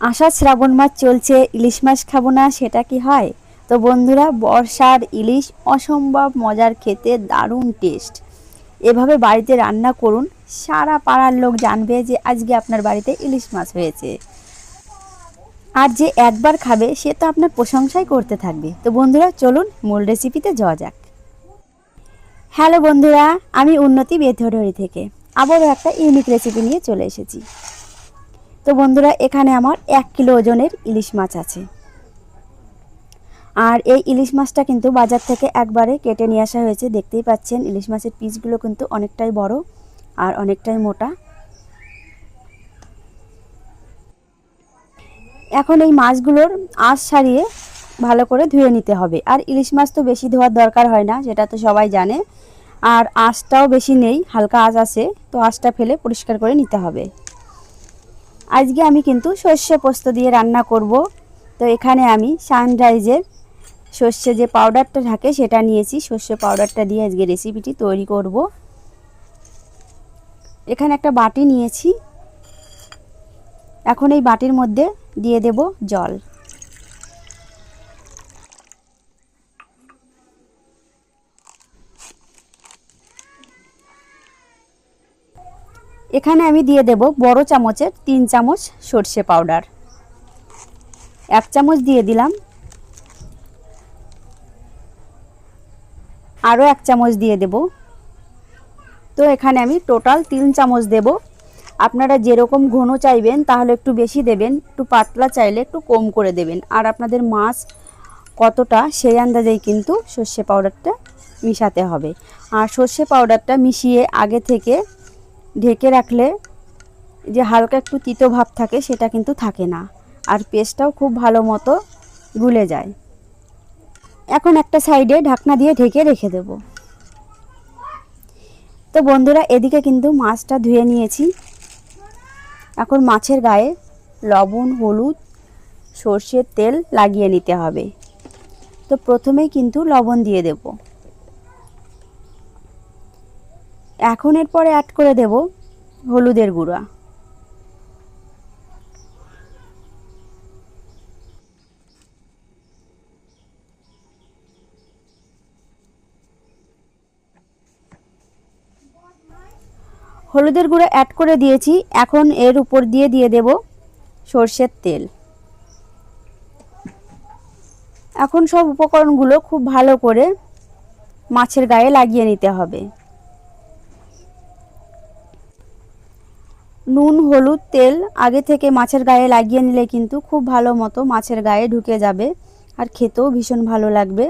আষাঢ় শ্রাবণ মাস চলছে, ইলিশ মাছ খাব না, সেটা কি হয়? তো বন্ধুরা, বর্ষার ইলিশ অসম্ভব মজার খেতে, দারুণ টেস্ট এভাবে বাড়িতে রান্না করুন, সারা পাড়ার লোক জানবে যে আজকে আপনার বাড়িতে ইলিশ মাছ হয়েছে। আর যে একবার খাবে, সে তো আপনার প্রশংসাই করতে থাকবে। তো বন্ধুরা, চলুন মূল রেসিপিতে যাওয়া যাক। হ্যালো বন্ধুরা, আমি উন্নতি বেথরহরি থেকে। আবারও একটা ইউনিক রেসিপি নিয়ে চলে এসেছি। তো বন্ধুরা, এখানে আমার এক কিলো ওজনের ইলিশ মাছ আছে। আর এই ইলিশ মাছটা কিন্তু বাজার থেকে একবারে কেটে নিয়ে আসা হয়েছে। দেখতেই পাচ্ছেন, ইলিশ মাছের পিসগুলো কিন্তু অনেকটাই বড় আর অনেকটাই মোটা। এখন এই মাছগুলোর আঁশ সারিয়ে ভালো করে ধুয়ে নিতে হবে। আর ইলিশ মাছ তো বেশি ধোয়ার দরকার হয় না, সেটা তো সবাই জানে। আর আঁশটাও বেশি নেই, হালকা আঁশ আছে, তো আঁশটা ফেলে পরিষ্কার করে নিতে হবে। আজকে আমি কিন্তু সর্ষে পোস্ত দিয়ে রান্না করব। তো এখানে আমি সানরাইজের সর্ষে যে পাউডারটা থাকে সেটা নিয়েছি। সর্ষে পাউডারটা দিয়ে আজকে রেসিপিটি তৈরি করব। এখানে একটা বাটি নিয়েছি। এখন এই বাটির মধ্যে দিয়ে দেব জল। এখানে আমি দিয়ে দেব বড় চামচের তিন চামচ সর্ষে পাউডার। এক চামচ দিয়ে দিলাম। আরও এক চামচ দিয়ে দেব। তো এখানে আমি টোটাল তিন চামচ দেব। আপনারা যেরকম ঘন চাইবেন, তাহলে একটু বেশি দেবেন, একটু পাতলা চাইলে একটু কম করে দেবেন। আর আপনাদের মাছ কতটা, সেই আন্দাজেই কিন্তু সর্ষে পাউডারটা মিশাতে হবে। আর সর্ষে পাউডারটা মিশিয়ে আগে থেকে ঢেকে রাখলে যে হালকা একটু তিতো ভাব থাকে, সেটা কিন্তু থাকে না। আর পেস্টটাও খুব ভালো মতো গুলে যায়। এখন একটা সাইডে ঢাকনা দিয়ে ঢেকে রেখে দেব। তো বন্ধুরা, এদিকে কিন্তু মাছটা ধুয়ে নিয়েছি। এখন মাছের গায়ে লবণ, হলুদ, সর্ষের তেল লাগিয়ে নিতে হবে। তো প্রথমেই কিন্তু লবণ দিয়ে দেব। এখন এরপরে অ্যাড করে দেব হলুদের গুঁড়া। হলুদের গুঁড়ো অ্যাড করে দিয়েছি, এখন এর উপর দিয়ে দিয়ে দেব সর্ষের তেল। এখন সব উপকরণগুলো খুব ভালো করে মাছের গায়ে লাগিয়ে নিতে হবে। নুন, হলুদ, তেল আগে থেকে মাছের গায়ে লাগিয়ে নিলে কিন্তু খুব ভালো মতো মাছের গায়ে ঢুকে যাবে আর খেতেও ভীষণ ভালো লাগবে।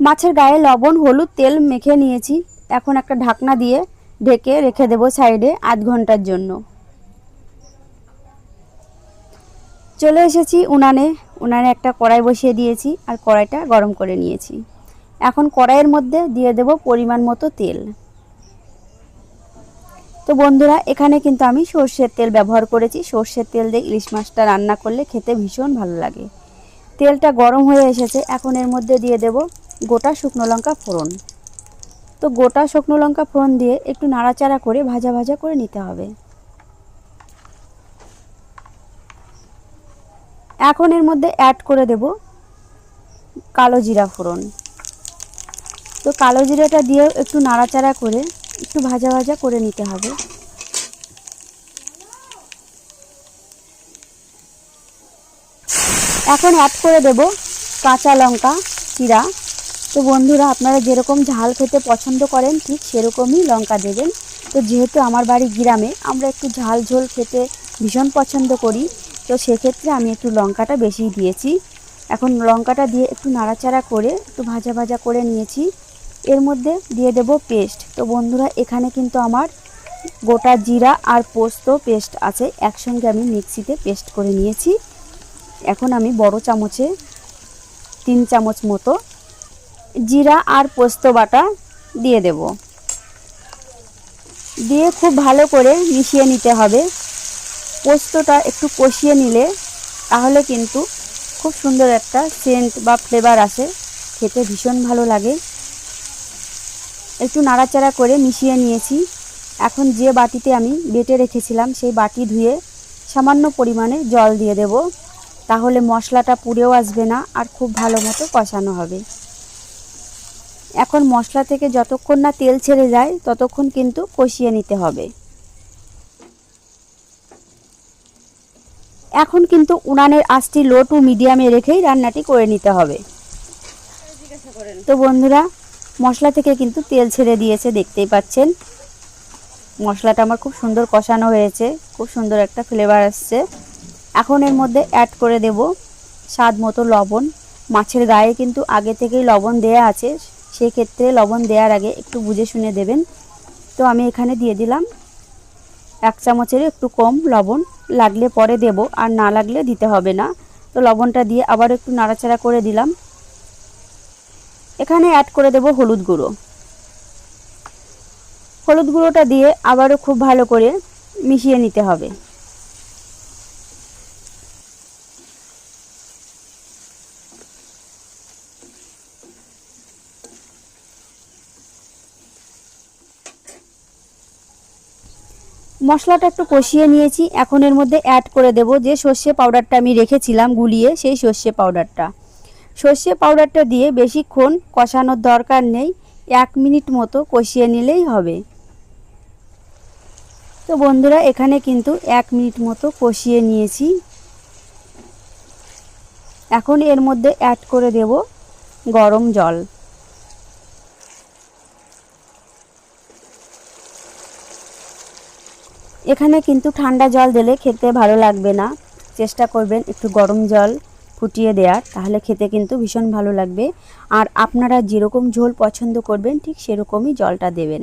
মাছের গায়ে লবণ, হলুদ, তেল মেখে নিয়েছি। এখন একটা ঢাকনা দিয়ে ঢেকে রেখে দেব সাইডে আধ ঘণ্টার জন্য। চলে এসেছি উনানে। উনানে একটা কড়াই বসিয়ে দিয়েছি আর কড়াইটা গরম করে নিয়েছি। এখন কড়াইয়ের মধ্যে দিয়ে দেব পরিমাণ মতো তেল। তো বন্ধুরা, এখানে কিন্তু আমি সর্ষের তেল ব্যবহার করেছি। সর্ষের তেল দিয়ে ইলিশ মাছটা রান্না করলে খেতে ভীষণ ভালো লাগে। তেলটা গরম হয়ে এসেছে। এখন এর মধ্যে দিয়ে দেব গোটা শুকনো লঙ্কা ফোড়ন। তো গোটা শুকনো লঙ্কা ফোড়ন দিয়ে একটু নাড়াচাড়া করে ভাজা ভাজা করে নিতে হবে। এখন এর মধ্যে অ্যাড করে দেব কালো জিরা ফোড়ন। তো কালো জিরাটা দিয়েও একটু নাড়াচাড়া করে একটু ভাজা ভাজা করে নিতে হবে। এখন অ্যাড করে দেব কাঁচা লঙ্কা চিরা তো বন্ধুরা, আপনারা যেরকম ঝাল খেতে পছন্দ করেন, ঠিক সেরকমই লঙ্কা দেবেন। তো যেহেতু আমার বাড়ি গ্রামে, আমরা একটু ঝাল ঝোল খেতে ভীষণ পছন্দ করি। তো সেক্ষেত্রে আমি একটু লঙ্কাটা বেশি দিয়েছি। এখন লঙ্কাটা দিয়ে একটু নাড়াচাড়া করে, একটু ভাজা ভাজা করে নিয়েছি। এর মধ্যে দিয়ে দেব পেস্ট। তো বন্ধুরা, এখানে কিন্তু আমার গোটা জিরা আর পোস্ত পেস্ট আছে। একসঙ্গে আমি মিক্সিতে পেস্ট করে নিয়েছি। এখন আমি বড় চামচে তিন চামচ মতো জিরা আর পোস্ত বাটা দিয়ে দেব। দিয়ে খুব ভালো করে মিশিয়ে নিতে হবে। পোস্তটা একটু কষিয়ে নিলে তাহলে কিন্তু খুব সুন্দর একটা সেন্ট বা ফ্লেভার আসে। খেতে ভীষণ ভালো লাগে। একটু নাড়াচাড়া করে মিশিয়ে নিয়েছি। এখন যে বাটিতে আমি বেটে রেখেছিলাম সেই বাটি ধুয়ে সামান্য পরিমাণে জল দিয়ে দেব। তাহলে মশলাটা পুড়েও আসবে না আর খুব ভালো মতো কষানো হবে। এখন মশলা থেকে যতক্ষণ না তেল ছেড়ে যায়, ততক্ষণ কিন্তু কষিয়ে নিতে হবে। এখন কিন্তু উনানের আঁচটি লো টু মিডিয়ামে রেখেই রান্নাটি করে নিতে হবে। তো বন্ধুরা, মশলা থেকে কিন্তু তেল ছেড়ে দিয়েছে, দেখতেই পাচ্ছেন। মশলাটা আমার খুব সুন্দর কষানো হয়েছে, খুব সুন্দর একটা ফ্লেভার আসছে। এখন এর মধ্যে অ্যাড করে দেব স্বাদ মতো লবণ। মাছের গায়ে কিন্তু আগে থেকেই লবণ দেয়া আছে সেই ক্ষেত্রে লবণ দেওয়ার আগে একটু বুঝে শুনে দেবেন। তো আমি এখানে দিয়ে দিলাম এক চামচের একটু কম লবণ। লাগলে পরে দেব, আর না লাগলে দিতে হবে না। তো লবণটা দিয়ে আবার একটু নাড়াচাড়া করে দিলাম। এখানে অ্যাড করে দেব হলুদ গুঁড়ো। হলুদ গুঁড়োটা দিয়ে আবারও খুব ভালো করে মিশিয়ে নিতে হবে। মশলাটা একটু কষিয়ে নিয়েছি। এখন এর মধ্যে অ্যাড করে দেব যে সর্ষে পাউডারটা আমি রেখেছিলাম গুলিয়ে, সেই সর্ষে পাউডারটা সর্ষে পাউডারটা দিয়ে বেশিক্ষণ কষানোর দরকার নেই, এক মিনিট মতো কষিয়ে নিলেই হবে। তো বন্ধুরা, এখানে কিন্তু এক মিনিট মতো কষিয়ে নিয়েছি। এখন এর মধ্যে অ্যাড করে দেব গরম জল। এখানে কিন্তু ঠান্ডা জল দিলে খেতে ভালো লাগবে না। চেষ্টা করবেন একটু গরম জল ফুটিয়ে দেওয়ার তাহলে খেতে কিন্তু ভীষণ ভালো লাগবে। আর আপনারা যেরকম ঝোল পছন্দ করবেন, ঠিক সেরকমই জলটা দেবেন।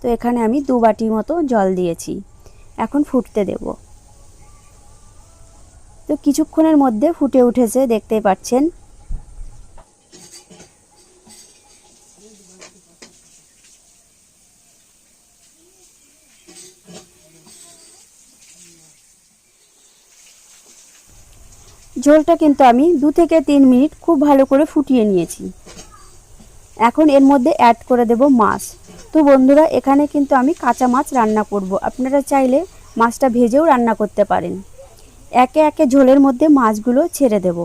তো এখানে আমি দু বাটি মতো জল দিয়েছি। এখন ফুটতে দেব। তো কিছুক্ষণের মধ্যে ফুটে উঠেছে, দেখতেই পাচ্ছেন। ঝোলটা কিন্তু আমি দু থেকে তিন মিনিট খুব ভালো করে ফুটিয়ে নিয়েছি। এখন এর মধ্যে অ্যাড করে দেব মাছ। তো বন্ধুরা, এখানে কিন্তু আমি কাঁচা মাছ রান্না করব। আপনারা চাইলে মাছটা ভেজেও রান্না করতে পারেন। একে একে ঝোলের মধ্যে মাছগুলো ছেড়ে দেব।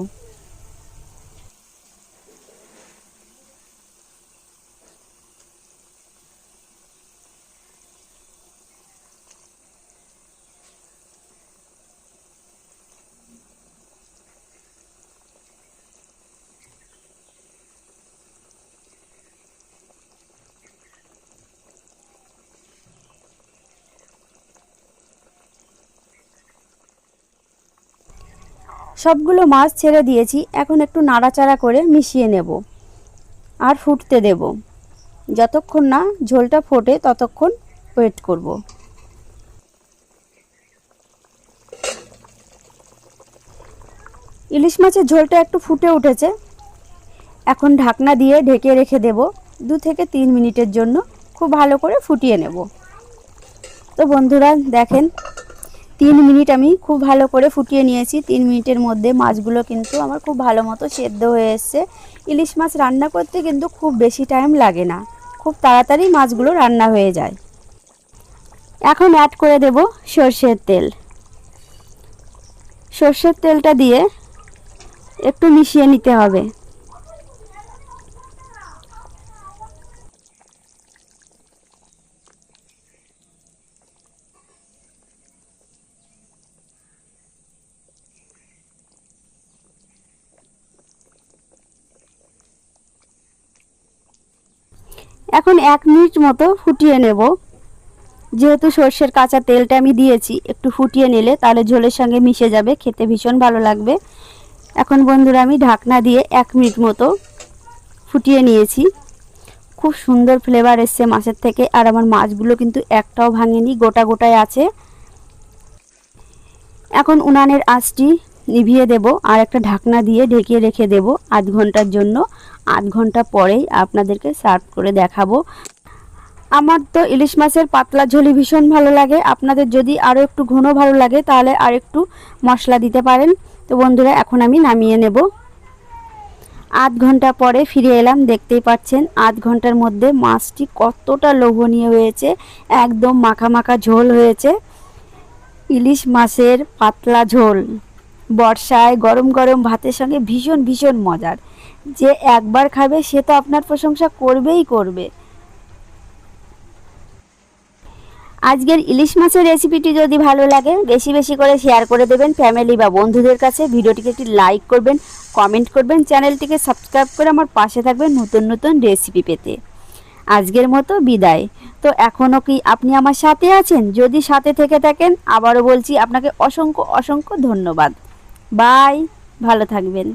সবগুলো মাছ ছেড়ে দিয়েছি, এখন একটু নাড়াচাড়া করে মিশিয়ে নেব আর ফুটতে দেব। যতক্ষণ না ঝোলটা ফোটে, ততক্ষণ ওয়েট করব। ইলিশ মাছের ঝোলটা একটু ফুটে উঠেছে। এখন ঢাকনা দিয়ে ঢেকে রেখে দেব। দু থেকে তিন মিনিটের জন্য খুব ভালো করে ফুটিয়ে নেব। তো বন্ধুরা, দেখেন তিন মিনিট আমি খুব ভালো করে ফুটিয়ে নিয়েছি। তিন মিনিটের মধ্যে মাছগুলো কিন্তু আমার খুব ভালো মতো সেদ্ধ হয়ে এসছে। ইলিশ মাছ রান্না করতে কিন্তু খুব বেশি টাইম লাগে না। খুব তাড়াতাড়ি মাছগুলো রান্না হয়ে যায়। এখন অ্যাড করে দেব সর্ষের তেল। সর্ষের তেলটা দিয়ে একটু মিশিয়ে নিতে হবে। এখন এক মিনিট মতো ফুটিয়ে নেব। যেহেতু সর্ষের কাঁচা তেলটা আমি দিয়েছি, একটু ফুটিয়ে নিলে তাহলে ঝোলের সঙ্গে মিশে যাবে, খেতে ভীষণ ভালো লাগবে। এখন বন্ধুরা, আমি ঢাকনা দিয়ে এক মিনিট মতো ফুটিয়ে নিয়েছি। খুব সুন্দর ফ্লেভার এসছে মাছের থেকে, আর আমার মাছগুলো কিন্তু একটাও ভাঙেনি, গোটা গোটায় আছে। এখন উনানের আঁচটি নিভিয়ে দেব আর একটা ঢাকনা দিয়ে ঢেকে রেখে দেব আধ ঘণ্টার জন্য। আধ ঘণ্টা পরেই আপনাদেরকে সার্ভ করে দেখাবো। আমার তো ইলিশ মাছের পাতলা ঝোলি ভীষণ ভালো লাগে। আপনাদের যদি আরও একটু ঘন ভালো লাগে, তাহলে আর একটু মশলা দিতে পারেন। তো বন্ধুরা, এখন আমি নামিয়ে নেব। আধ ঘণ্টা পরে ফিরে এলাম, দেখতেই পাচ্ছেন আধ ঘণ্টার মধ্যে মাছটি কতটা লোভনীয় হয়েছে। একদম মাখা মাখা ঝোল হয়েছে। ইলিশ মাছের পাতলা ঝোল। বর্ষায় গরম গরম ভাতের সঙ্গে ভীষণ ভীষণ মজার। যে একবার খাবে, সে তো আপনার প্রশংসা করবেই করবে। আজকের ইলিশ মাছের রেসিপিটি যদি ভালো লাগে, বেশি বেশি করে শেয়ার করে দেবেন ফ্যামিলি বা বন্ধুদের কাছে। ভিডিওটিকে একটি লাইক করবেন কমেন্ট করবেন চ্যানেলটিকে সাবস্ক্রাইব করে আমার পাশে থাকবেন নতুন নতুন রেসিপি পেতে। আজকের মতো বিদায়। তো এখনও কি আপনি আমার সাথে আছেন? যদি সাথে থেকে থাকেন, আবারও বলছি আপনাকে অসংখ্য অসংখ্য ধন্যবাদ। বাই ভালো থাকবেন।